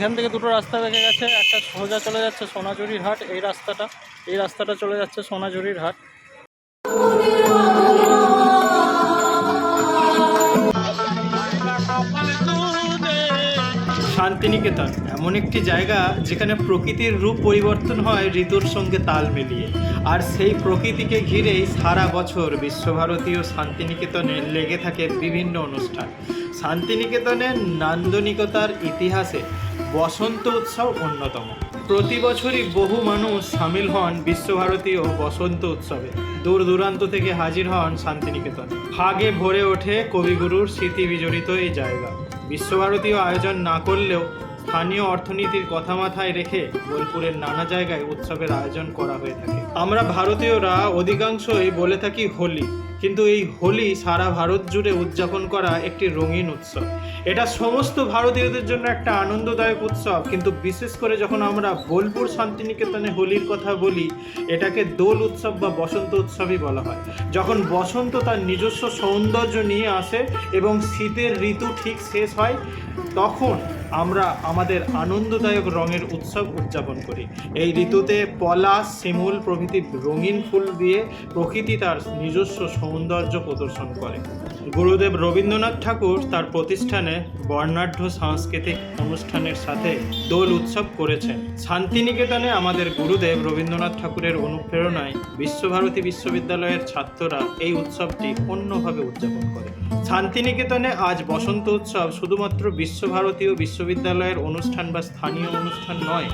এখান থেকে দুটো রাস্তা দেখা গেছে, একটা সোজা চলে যাচ্ছে সোনাঝুরির হাট, এই রাস্তাটা এই রাস্তাটা চলে যাচ্ছে সোনাঝুরির হাট। শান্তিনিকেতন, এমন একটি জায়গা যেখানে প্রকৃতির রূপ পরিবর্তন হয় ঋতুর সঙ্গে তাল মিলিয়ে। আর সেই প্রকৃতিকে ঘিরেই সারা বছর বিশ্বভারতীয় শান্তিনিকেতনে লেগে থাকে বিভিন্ন অনুষ্ঠান। শান্তিনিকেতনের নান্দনিকতার ইতিহাসে বসন্ত উৎসব অন্যতম। প্রতি বছরই বহু মানুষ সামিল হন বিশ্বভারতীয় বসন্ত উৎসবে। দূর দূরান্ত থেকে হাজির হন শান্তিনিকেতন। ভাগে ভরে ওঠে কবিগুরুর স্মৃতি বিজড়িত এই জায়গা। বিশ্বভারতীয় আয়োজন না করলেও স্থানীয় অর্থনীতির কথা মাথায় রেখে বোলপুরের নানা জায়গায় উৎসবের আয়োজন করা হয়ে থাকে। আমরা ভারতীয়রা অধিকাংশই বলে থাকি হোলি। কিন্তু এই হোলি সারা ভারত জুড়ে উদযাপন করা একটি রঙিন উৎসব। এটা সমস্ত ভারতীয়দের জন্য একটা আনন্দদায়ক উৎসব, কিন্তু বিশেষ করে যখন আমরা বোলপুর শান্তিনিকেতনে হোলির কথা বলি, এটাকে দোল উৎসব বা বসন্ত উৎসবই বলা হয়। যখন বসন্ত তার নিজস্ব সৌন্দর্য নিয়ে আসে এবং শীতের ঋতু ঠিক শেষ হয়, তখন আমরা আমাদের আনন্দদায়ক রঙের উৎসব উদযাপন করি। এই ঋতুতে পলাশ শিমুল প্রভৃতি রঙিন ফুল দিয়ে প্রকৃতি তার নিজস্ব সৌন্দর্য প্রদর্শন করে। গুরুদেব রবীন্দ্রনাথ ঠাকুর তার প্রতিষ্ঠানে বর্ণাঢ্য সাংস্কৃতিক অনুষ্ঠানের সাথে দোল উৎসব করেছেন। শান্তিনিকেতনে আমাদের গুরুদেব রবীন্দ্রনাথ ঠাকুরের অনুপ্রেরণায় বিশ্বভারতী বিশ্ববিদ্যালয়ের ছাত্ররা এই উৎসবটি অন্যভাবে উদযাপন করে। শান্তিনিকেতনে আজ বসন্ত উৎসব শুধুমাত্র বিশ্বভারতীয় বিশ্ববিদ্যালয়ের অনুষ্ঠান বা স্থানীয় অনুষ্ঠান নয়,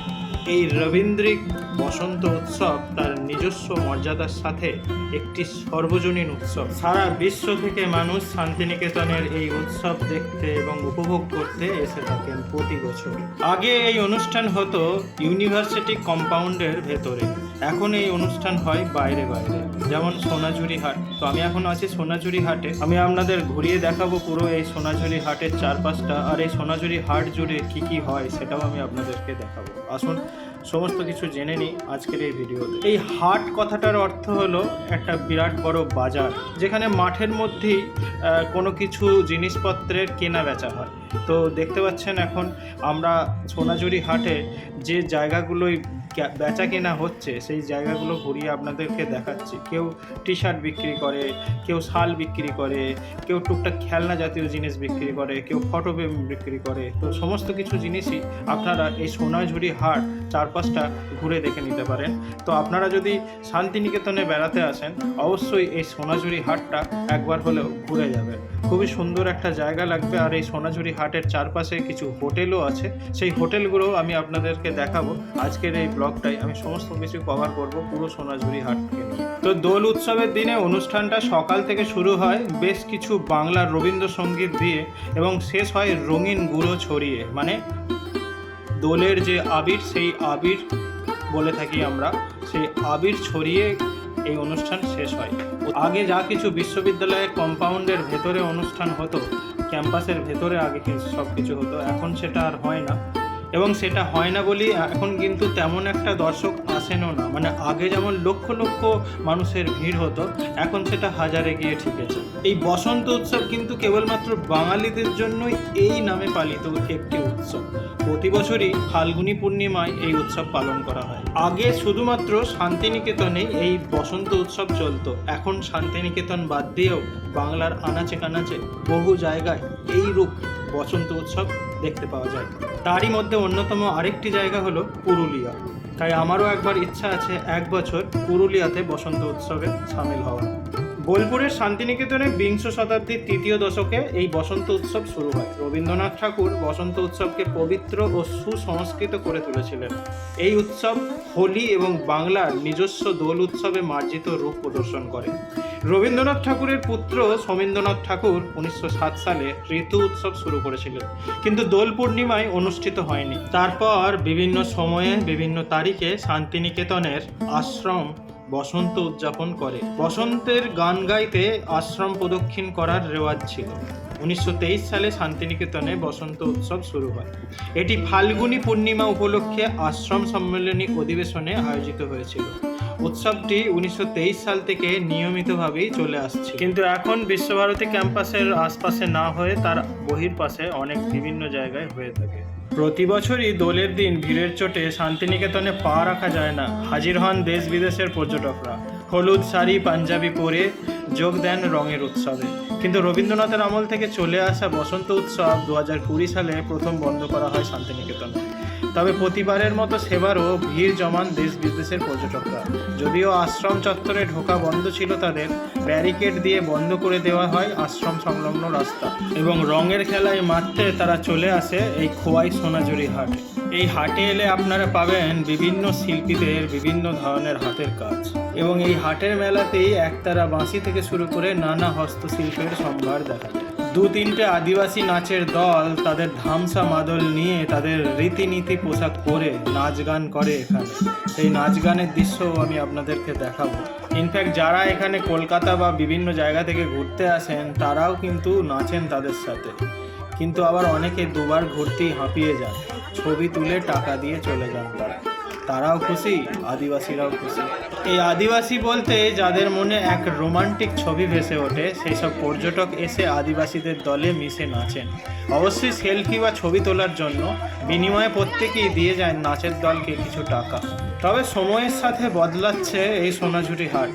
এই রবীন্দ্রিক বসন্ত উৎসব তার নিজস্ব মর্যাদার সাথে একটি সর্বজনীন উৎসব। সারা বিশ্ব থেকে মানুষ শান্তিনিকেতনের এই উৎসব দেখতে এবং উপভোগ করতে এসে থাকেন প্রতি বছর। আগে এই অনুষ্ঠান হতো ইউনিভার্সিটি কম্পাউন্ডের ভেতরে। এখন এই অনুষ্ঠান হয় বাইরে বাইরে। যেমন সোনাঝুরি হাট। তো আমি এখন আছি সোনাঝুরি হাটে। আমি আপনাদের ঘুরিয়ে দেখাবো পুরো এই সোনাঝুরি হাটের চারপাশটা আর এই সোনাঝুরি হাট জুড়ে কি কি হয় সেটাও আমি আপনাদেরকে দেখাবো। আসুন, সমস্ত কিছু জেনে নিই আজকের এই ভিডিওতে। এই হাট কথাটার অর্থ হলো একটা বিরাট বড় বাজার, যেখানে মাঠের মধ্যেই কোনো কিছু জিনিসপত্রের কেনা বেচা হয়। তো দেখতে পাচ্ছেন এখন আমরা সোনাঝুরি হাটে যে জায়গাগুলোই বেচা কেনা হচ্ছে, সেই জায়গাগুলো ঘুরিয়ে আপনাদেরকে দেখাচ্ছি। কেউ টি শার্ট বিক্রি করে, কেউ শাল বিক্রি করে, কেউ টুকটাক খেলনা জাতীয় জিনিস বিক্রি করে, কেউ ফটো ফ্রেম বিক্রি করে। তো সমস্ত কিছু জিনিসই আপনারা এই সোনাঝুরি হাট চারপাশটা ঘুরে দেখে নিতে পারেন। তো আপনারা যদি শান্তিনিকেতনে বেড়াতে আসেন, অবশ্যই এই সোনাঝুরি হাটটা একবার হলেও ঘুরে যাবেন। খুবই সুন্দর একটা জায়গা লাগবে, আর এই সোনাঝুরি হাটের চারপাশে কিছু হোটেলও আছে। সেই হোটেলগুলোও আমি আপনাদেরকে দেখাবো। আজকের এই ব্লগটাই আমি সমস্ত কিছু কভার করব পুরো সোনাঝুরি হাটকে। নিয়ে তো দোল উৎসবের দিনে অনুষ্ঠানটা সকাল থেকে শুরু হয় বেশ কিছু বাংলার রবীন্দ্রসঙ্গীত দিয়ে এবং শেষ হয় রঙিন গুঁড়ো ছড়িয়ে। মানে দোলের যে আবির, সেই আবির বলে থাকি আমরা, সেই আবির ছড়িয়ে এই অনুষ্ঠান শেষ হয়। আগে যা কিছু বিশ্ববিদ্যালয়ের কম্পাউন্ডের ভেতরে অনুষ্ঠান হতো, ক্যাম্পাসের ভেতরে আগে সব কিছু হতো, এখন সেটা আর হয় না। এবং সেটা হয় না বলেই এখন কিন্তু তেমন একটা দর্শক আসেনও না। মানে আগে যেমন লক্ষ লক্ষ মানুষের ভিড় হতো, এখন সেটা হাজারে গিয়ে ঠিকেছে। এই বসন্ত উৎসব কিন্তু কেবলমাত্র বাঙালিদের জন্যই এই নামে পালিত একটি উৎসব। প্রতি বছরই ফাল্গুনী পূর্ণিমায় এই উৎসব পালন করা হয়। আগে শুধুমাত্র শান্তিনিকেতনেই এই বসন্ত উৎসব চলতো। এখন শান্তিনিকেতন বাদ দিয়েও বাংলার আনাচে কানাচে বহু জায়গায় এই রূপ বসন্ত উৎসব দেখতে পাওয়া যায়। তারই মধ্যে অন্যতম আরেকটি জায়গা হলো পুরুলিয়া। তাই আমারও একবার ইচ্ছা আছে এক বছর পুরুলিয়াতে বসন্ত উৎসবে সামিল হওয়া বোলপুরের শান্তিনিকেতনে বিংশ শতাব্দীর তৃতীয় দশকে এই বসন্ত উৎসব শুরু হয়। রবীন্দ্রনাথ ঠাকুর বসন্ত উৎসবকে পবিত্র ও সুসংস্কৃত করে তুলেছিলেন। এই উৎসব হোলি এবং বাংলার নিজস্ব দোল উৎসবে মার্জিত রূপ প্রদর্শন করে। রবীন্দ্রনাথ ঠাকুরের পুত্র সমীন্দ্রনাথ ঠাকুর উনিশশো সাত সালে ঋতু উৎসব শুরু করেছিলেন। কিন্তু দোল পূর্ণিমায় অনুষ্ঠিত হয়নি। তারপর বিভিন্ন সময়ে, বিভিন্ন তারিখে শান্তিনিকেতনের আশ্রম বসন্ত উদযাপন করে। বসন্তের গান গাইতে আশ্রম প্রদক্ষিণ করার রেওয়াজ ছিল। উনিশশো তেইশ সালে শান্তিনিকেতনে বসন্ত উৎসব শুরু হয়। এটি ফাল্গুনী পূর্ণিমা উপলক্ষে আশ্রম সম্মেলনী অধিবেশনে আয়োজিত হয়েছিল। উৎসবটি উনিশশো তেইশ সাল থেকে নিয়মিতভাবেই চলে আসছে। কিন্তু এখন বিশ্বভারতী ক্যাম্পাসের আশপাশে না হয়ে তার বহির পাশে অনেক বিভিন্ন জায়গায় হয়ে থাকে। প্রতি বছরই দোলের দিন ভিড়ের চোটে শান্তিনিকেতনে পা রাখা যায় না। হাজির হন দেশ বিদেশের পর্যটকরা। হলুদ শাড়ি, পাঞ্জাবি পরে যোগ দেন রঙের উৎসবে। কিন্তু রবীন্দ্রনাথের আমল থেকে চলে আসা বসন্ত উৎসব দু সালে প্রথম বন্ধ করা হয় শান্তিনিকেতনে। তবে প্রতিবারের মতো সেবারও ভিড় জমান দেশ বিদেশের পর্যটকরা। যদিও আশ্রম চত্বরে ঢোকা বন্ধ ছিল তাদের, ব্যারিকেড দিয়ে বন্ধ করে দেওয়া হয় আশ্রম সংলগ্ন রাস্তা। এবং রঙের খেলায় মারতে তারা চলে আসে এই খোয়াই সোনাঝুরি হাট। এই হাটে এলে আপনারা পাবেন বিভিন্ন শিল্পীদের বিভিন্ন ধরনের হাতের কাজ। এবং এই হাটের মেলাতেই একতারা বাঁশি থেকে শুরু করে নানা হস্তশিল্পের সম্ভার দেখা যায় দু তিনটে আদিবাসী নাচের দল তাদের ধামসা মাদল নিয়ে তাদের রীতিনীতি পোশাক পরে নাচ গান করে এখানে। সেই নাচ গানের দৃশ্যও আমি আপনাদেরকে দেখাবো। ইনফ্যাক্ট যারা এখানে কলকাতা বা বিভিন্ন জায়গা থেকে ঘুরতে আসেন, তারাও কিন্তু নাচেন তাদের সাথে। কিন্তু আবার অনেকে দুবার ঘুরতেই হাঁপিয়ে যান। ছবি তুলে টাকা দিয়ে চলে যান তারা। তারাও খুশি, আদিবাসীরাও খুশি। এই আদিবাসী বলতে যাদের মনে এক রোমান্টিক ছবি ভেসে ওঠে সেই সব পর্যটক এসে আদিবাসীদের দলে মিশে নাচেন। অবশ্যই সেলফি বা ছবি তোলার জন্য বিনিময়ে প্রত্যেকেই দিয়ে যায় নাচের দলকে কিছু টাকা। তবে সময়ের সাথে বদলাচ্ছে এই সোনাঝুরি হাট।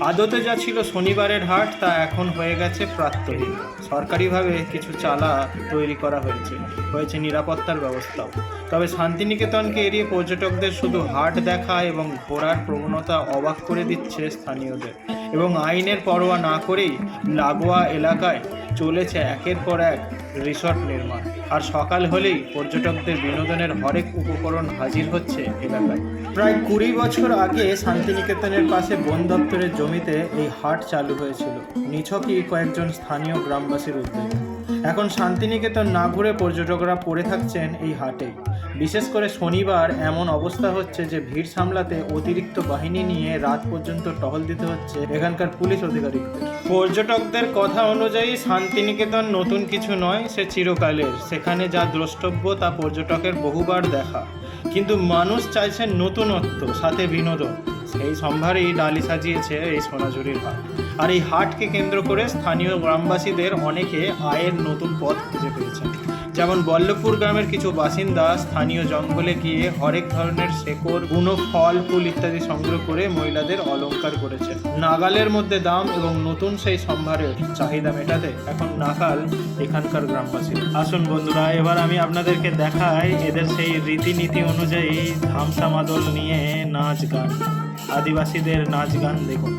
আদতে যা ছিল শনিবারের হাট, তা এখন হয়ে গেছে প্রাত্যহিক। সরকারিভাবে কিছু চালা তৈরি করা হয়েছে। হয়েছে নিরাপত্তার ব্যবস্থাও। তবে শান্তিনিকেতনকে এড়িয়ে পর্যটকদের শুধু হাট দেখা এবং ঘোরার প্রবণতা অবাক করে দিচ্ছে স্থানীয়দের। এবং আইনের পরোয়া না করেই লাগোয়া এলাকায় চলেছে একের পর এক রিসর্ট নির্মাণ। আর সকাল হলেই পর্যটকদের বিনোদনের হরেক উপকরণ হাজির হচ্ছে এলাকায় প্রায় কুড়ি বছর আগে শান্তিনিকেতনের পাশে বন দপ্তরের জমিতে এই হাট চালু হয়েছিল। নিছকই কয়েকজন স্থানীয় গ্রামবাসীর উদ্যোগে। এখন শান্তিনিকেতন না ঘুরে পর্যটকরা পড়ে থাকছেন এই হাটে। বিশেষ করে শনিবার এমন অবস্থা হচ্ছে যে ভিড় সামলাতে অতিরিক্ত বাহিনী নিয়ে রাত পর্যন্ত টহল দিতে হচ্ছে এখানকার পুলিশ আধিকারিকদের পর্যটকদের কথা অনুযায়ী শান্তিনিকেতন নতুন কিছু নয়, সে চিরকালের। সেখানে যা দ্রষ্টব্য তা পর্যটকের বহুবার দেখা। কিন্তু মানুষ চাইছেন নতুনত্ব, সাথে বিনোদন। সেই সম্ভারেই ডালি সাজিয়েছে এই সোনাঝুরির হাট। আর এই হাটকে কেন্দ্র করে স্থানীয় গ্রামবাসীদের অনেকে আয়ের নতুন পথ খুঁজে পেয়েছেন। যেমন বল্লভপুর গ্রামের কিছু বাসিন্দা স্থানীয় জঙ্গলে গিয়ে হরেক ধরনের শেকড় বুনো ফল, ফুল ইত্যাদি সংগ্রহ করে মহিলাদের অলংকার করেছেন। নাগালের মধ্যে দাম এবং নতুন সেই সম্ভারের চাহিদা মেটাতে এখন নাগাল এখানকার গ্রামবাসী আসুন বন্ধুরা, এবার আমি আপনাদেরকে দেখাই এদের সেই রীতিনীতি অনুযায়ী ধামসা মাদল নিয়ে নাচ গান। আদিবাসীদের নাচ গান দেখুন।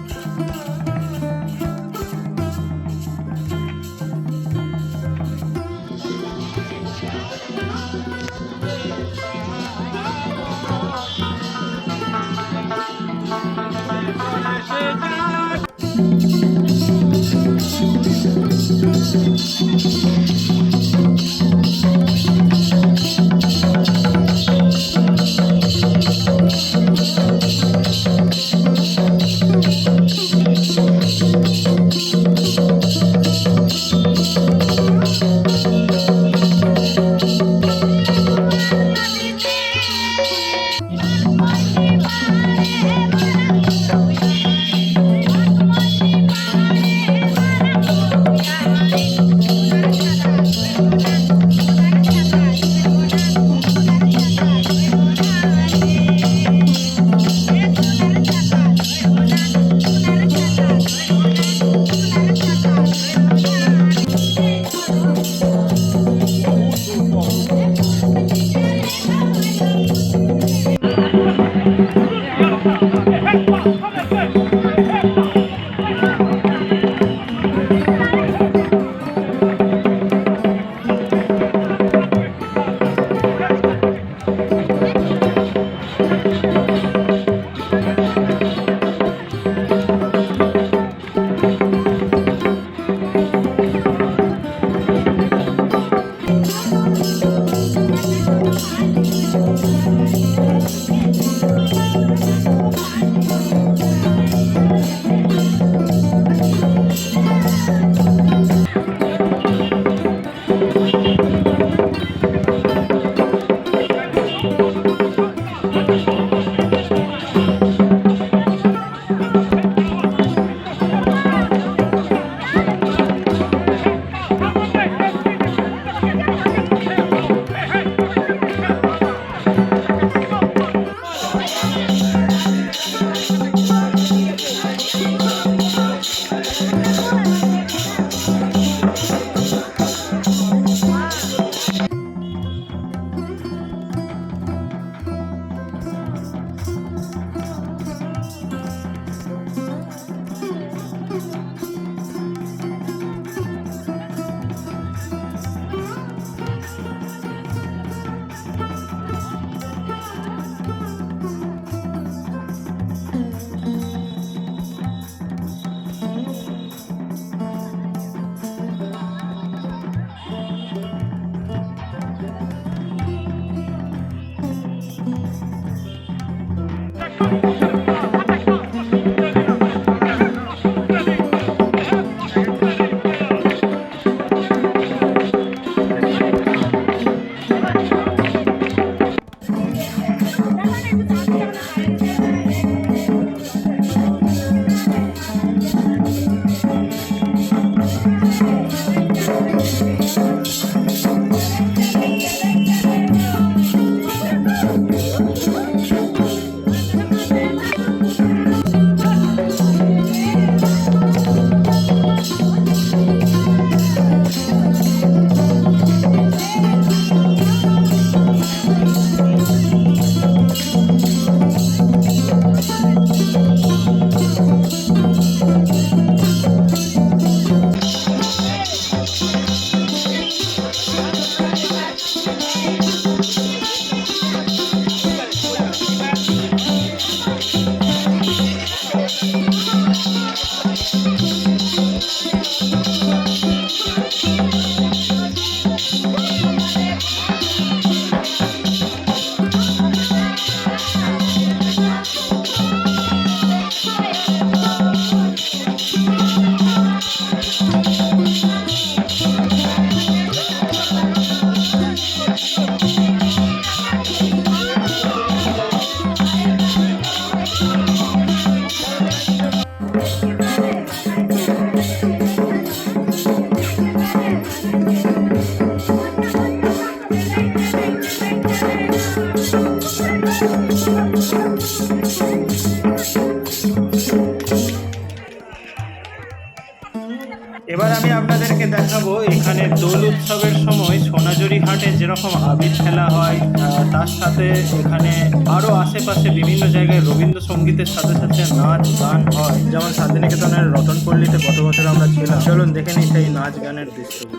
তার সাথে এখানে আরও আশেপাশে বিভিন্ন জায়গায় রবীন্দ্রসঙ্গীতের সাথে সাথে নাচ গান হয়। যেমন শান্তিনিকেতনের রতনপল্লীতে গত বছর আমরা ছিলাম। চলুন দেখে নিই সেই নাচ গানের দৃশ্যগুলো।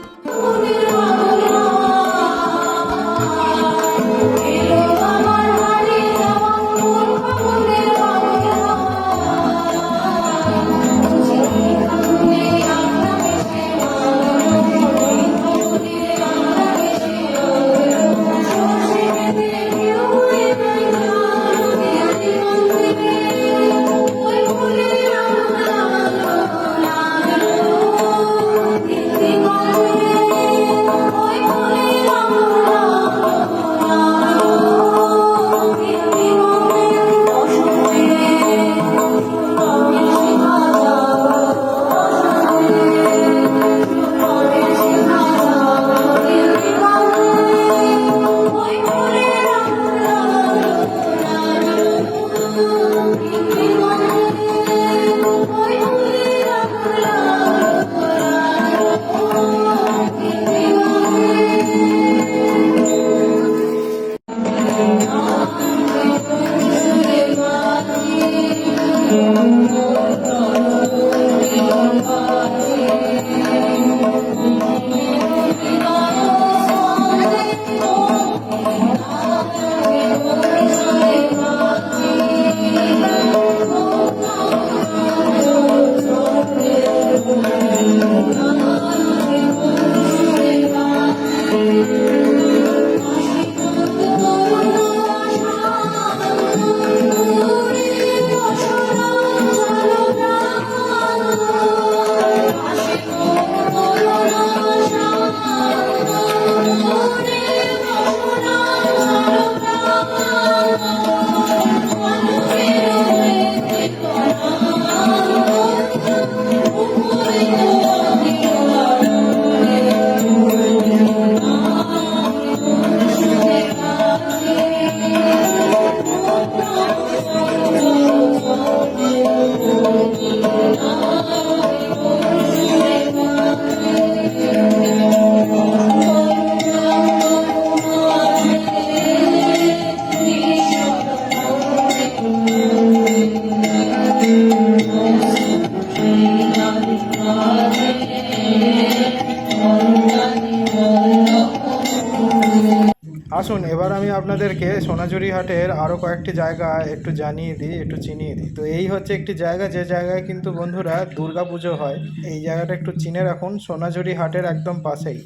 আপনাদেরকে সোনাঝুরি হাটের আরও কয়েকটি জায়গা একটু জানিয়ে দিই একটু চিনিয়ে দিই। তো এই হচ্ছে একটি জায়গা যে জায়গায় কিন্তু বন্ধুরা দুর্গা পুজো হয়। এই জায়গাটা একটু চিনে রাখুন সোনাঝুরি হাটের একদম পাশেই।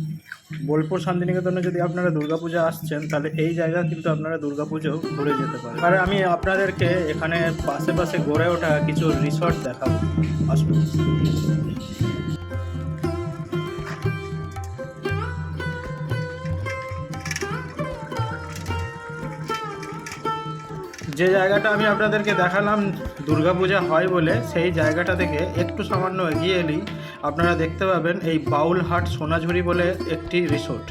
বোলপুর শান্তিনিকেতনে যদি আপনারা দুর্গাপূজা আসছেন তাহলে এই জায়গা কিন্তু আপনারা দুর্গাপুজো ঘুরে যেতে পারেন আর আমি আপনাদেরকে এখানে পাশে পাশে গড়ে ওঠা কিছু রিসর্ট দেখাবো। আসুন। যে জায়গাটা আমি আপনাদেরকে দেখালাম দুর্গাপূজা হয় বলে, সেই জায়গাটা থেকে একটু সামান্য এগিয়ে এলেই আপনারা দেখতে পাবেন এই বাউলহাট সোনাঝুরি বলে একটি রিসোর্ট।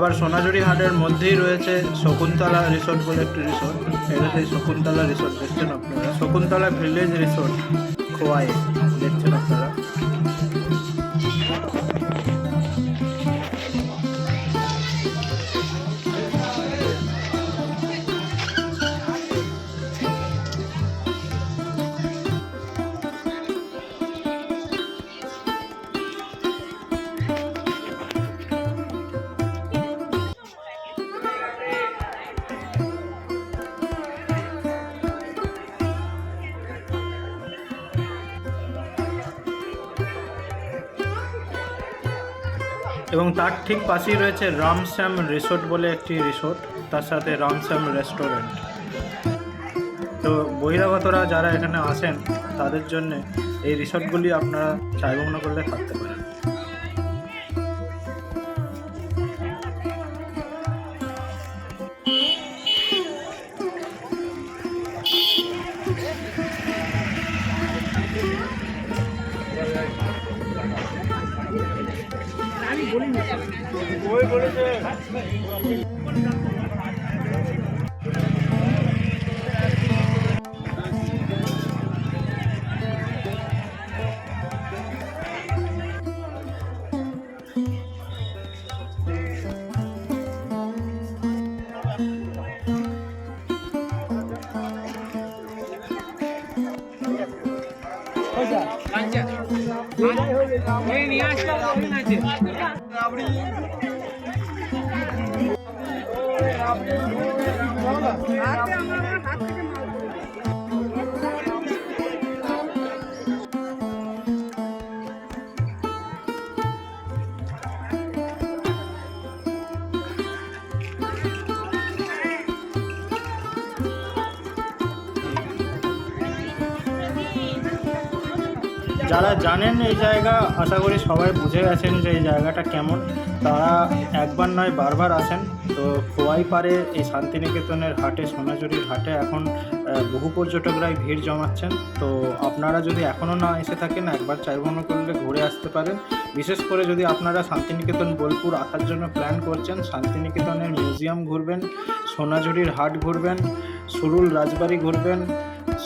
আবার সোনাঝুরি হাটের মধ্যেই রয়েছে শকুন্তলা রিসোর্ট বলে একটি রিসোর্ট। এটা সেই শকুন্তলা রিসোর্ট, দেখছেন আপনারা? শকুন্তলা ভিলেজ রিসোর্ট, খোয়াই, দেখছেন আপনারা? ঠিক পাশেই রয়েছে রামশ্যাম রিসোর্ট বলে একটি রিসোর্ট, তার সাথে রামশ্যাম রেস্টুরেন্ট। তো বহিরাগতরা যারা এখানে আসেন, তাদের জন্য এই রিসোর্টগুলি আপনারা চাইবগ্ন করলে থাকতে পারেন। যারা জানেন এই জায়গা? আশা করি সবাই বুঝে গেছেন যে এই জায়গাটা কেমন। তারা একবার নয়, বারবার আসেন। তো খোয়াই পারে এই শান্তিনিকেতনের হাটে, সোনাঝুরির হাটে এখন বহু পর্যটকরাই ভিড় জমাচ্ছেন। তো আপনারা যদি এখনও না এসে থাকেন, একবার চাইবনা করলে ঘুরে আসতে পারেন। বিশেষ করে যদি আপনারা শান্তিনিকেতন, বোলপুর আসার জন্য প্ল্যান করছেন, শান্তিনিকেতনের মিউজিয়াম ঘুরবেন, সোনাঝুরির হাট ঘুরবেন, সুরুল রাজবাড়ি ঘুরবেন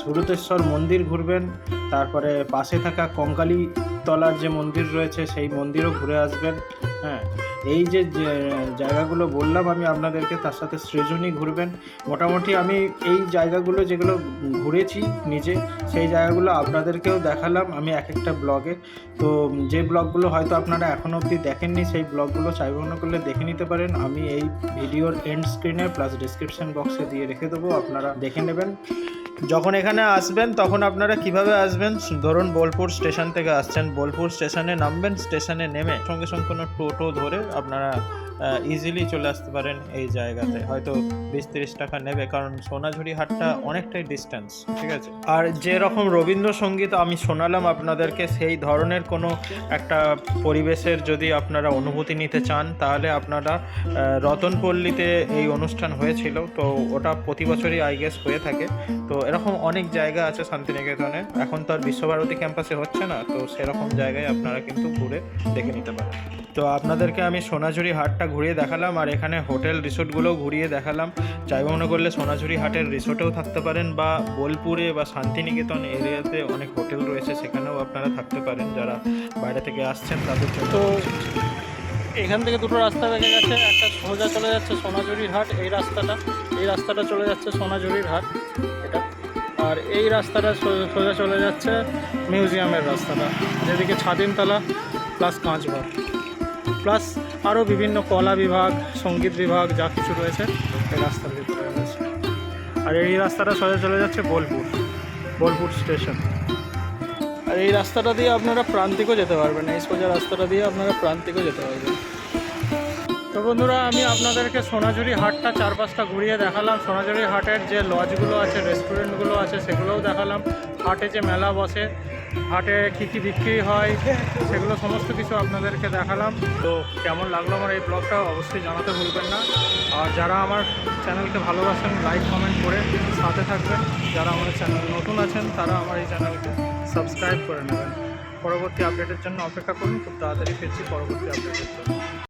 সুরতেশ্বর মন্দির ঘুরবেন, তারপরে পাশে থাকা কঙ্কালী তলার যে মন্দির রয়েছে, সেই মন্দিরও ঘুরে আসবেন হ্যাঁ। এই যে জায়গাগুলো বললাম আমি আপনাদেরকে, তার সাথে সৃজনী ঘুরবেন। মোটামুটি আমি এই জায়গাগুলো যেগুলো ঘুরেছি নিজে, সেই জায়গাগুলো আপনাদেরকেও দেখালাম আমি এক একটা ব্লগে। তো যে ব্লগগুলো হয়তো আপনারা এখনও অবধি দেখেননি, সেই ব্লগগুলো চাইবনা করলে দেখে নিতে পারেন। আমি এই ভিডিওর এন্ড স্ক্রিনে প্লাস ডিসক্রিপশন বক্সে দিয়ে রেখে দেবো, আপনারা দেখে নেবেন। যখন এখানে আসবেন, তখন আপনারা কীভাবে আসবেন? ধরুন বোলপুর স্টেশন থেকে আসছেন। বোলপুর স্টেশনে নামবেন, স্টেশনে নেমে সঙ্গে সঙ্গে কোনো টোটো ধরে আপনারা ইজিলি চলে আসতে পারেন এই জায়গাতে। হয়তো বিশ তিরিশ টাকা নেবে কারণ সোনাঝুরি হাটটা অনেকটাই ডিস্টেন্স ঠিক আছে? আর যেরকম রবীন্দ্রসঙ্গীত আমি শোনালাম আপনাদেরকে সেই ধরনের কোনো একটা পরিবেশের যদি আপনারা অনুভূতি নিতে চান তাহলে আপনারা রতনপল্লীতে এই অনুষ্ঠান হয়েছিল। তো ওটা প্রতি বছরই আই গেস হয়ে থাকে। তো এরকম অনেক জায়গা আছে শান্তিনিকেতনে। এখন তো আর বিশ্বভারতী ক্যাম্পাসে হচ্ছে না তো সেরকম জায়গায় আপনারা কিন্তু ঘুরে দেখে নিতে পারেন। তো আপনাদেরকে আমি সোনাঝুরি হাটটা ঘুরিয়ে দেখালাম আর এখানে হোটেল রিসোর্টগুলোও ঘুরিয়ে দেখালাম। চাই মনে করলে সোনাঝুরি হাটের রিসোর্টেও থাকতে পারেন বা বোলপুরে বা শান্তিনিকেতন এরিয়াতে অনেক হোটেল রয়েছে, সেখানেও আপনারা থাকতে পারেন যারা বাইরে থেকে আসছেন তাদের তো এখান থেকে দুটো রাস্তা দেখা গেছে, একটা সোজা চলে যাচ্ছে সোনাঝুরির হাট, এই রাস্তাটা এই রাস্তাটা চলে যাচ্ছে সোনাঝুরির হাট, এটা। আর এই রাস্তাটা সোজা চলে যাচ্ছে মিউজিয়ামের রাস্তাটা, যেদিকে ছাদিমতলা প্লাস কাঁচঘর। প্লাস আরও বিভিন্ন কলা বিভাগ, সংগীত বিভাগ, যা কিছু রয়েছে, এই রাস্তার ভিতরে রয়েছে। আর এই রাস্তাটা সোজা চলে যাচ্ছে বোলপুর বোলপুর স্টেশন। আর এই রাস্তাটা দিয়ে আপনারা প্রান্তিকও যেতে পারবেন, এই সোজা রাস্তাটা দিয়ে আপনারা প্রান্তিকও যেতে পারবেন। তো বন্ধুরা, আমি আপনাদেরকে সোনাঝুরি হাটটা চার পাঁচটা ঘুরিয়ে দেখালাম। সোনাঝুরি হাটের যে লজগুলো আছে রেস্টুরেন্টগুলো আছে, সেগুলোও দেখালাম। হাটে যে মেলা বসে হাটে কী কী বিক্রি হয়, সেগুলো সমস্ত কিছু আপনাদেরকে দেখালাম। তো কেমন লাগল আমার এই ব্লগটা অবশ্যই জানাতে ভুলবেন না। আর যারা আমার চ্যানেলকে ভালোবাসেন লাইক কমেন্ট করে সাথে থাকবেন। যারা আমার চ্যানেল নতুন আছেন, তারা আমার এই চ্যানেলকে সাবস্ক্রাইব করে নেবেন। পরবর্তী আপডেটের জন্য অপেক্ষা করুন, খুব তাড়াতাড়ি ফিরছি পরবর্তী আপডেটের জন্য।